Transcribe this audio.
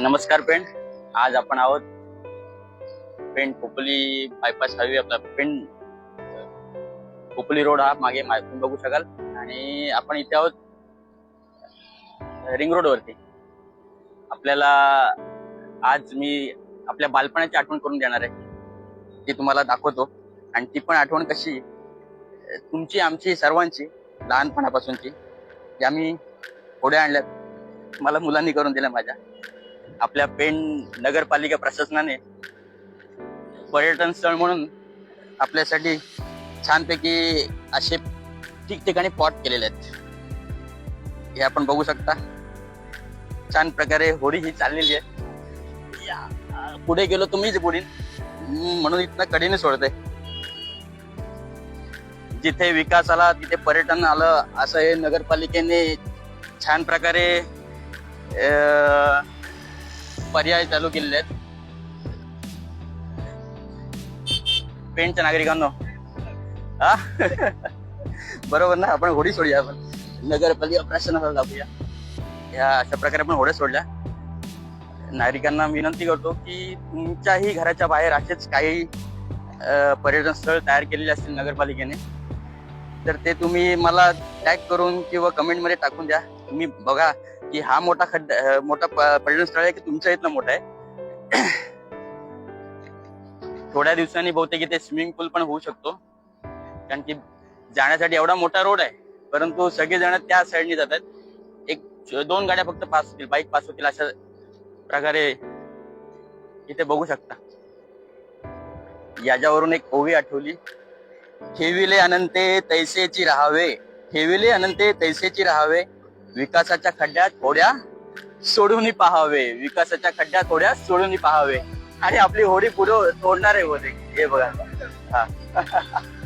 नमस्कार पेंट आज आपण आहोत पेंट खोपोली बायपास हायवे आपला पेंट खोपोली रोड हा मागे तुम्ही बघू शकाल. आणि आपण इथे आहोत रिंग रोड वरती. आपल्याला आज मी आपल्या बालपणाची आठवण करून देणार आहे. ती तुम्हाला दाखवतो. आणि ती पण आठवण कशी तुमची आमची सर्वांची लहानपणापासूनची जी आम्ही पुढे आणल्यात मला मुलांनी करून दिल्या माझ्या. आपल्या पेण नगरपालिका प्रशासनाने पर्यटन स्थळ म्हणून आपल्यासाठी छानपैकी असे ठिकठिकाणी पॉट केलेले आहेत. हे आपण बघू शकता. छान प्रकारे होडी ही चाललेली आहे. या, पुढे गेलो तुम्हीच पुढे म्हणून इथनं कडेने सोडते जिथे विकास आला तिथे पर्यटन आलं असं हे नगरपालिकेने छान प्रकारे अं, पर्याय चालू केलेले आहेत. पेंटच्या नागरिकांनो. हा? बरोबर ना? आपण होडी सोडूया आपण. नगरपालिका प्रशासनाला लागूया या अशा प्रकारे आपण होड्या सोडल्या. नागरिकांना विनंती करतो की तुमच्याही घराच्या बाहेर असेच काही पर्यटन स्थळ तयार केलेले असतील नगरपालिकेने. तर ते तुम्ही मला टॅग करून किंवा कमेंटमध्ये टाकून द्या. तुम्ही बघा की हा मोठा खड्डा मोठा पर्यटन स्थळ आहे की तुमच्या इथलं मोठं आहे? थोड्या दिवसांनी बहुतेक इथे स्विमिंग पूल पण होऊ शकतो. कारण की जाण्यासाठी एवढा मोठा रोड आहे. परंतु सगळेजण त्या साईडने जातात एक दोन गाड्या फक्त पास होतील बाईक पास होतील अशा प्रकारे इथे बघू शकता. याच्यावरून एक ओवी आठवली. ठेविले अनंते तैसेची राहावे. ठेविले अनंते तैसेची राहावे. विकासाच्या खड्ड्यात थोड्या सोडून पाहावे. विकासाच्या खड्ड्यात थोड्या सोडून पाहावे. आणि आपली होडी पुढे तोडणार आहे होते हे बघा. हा.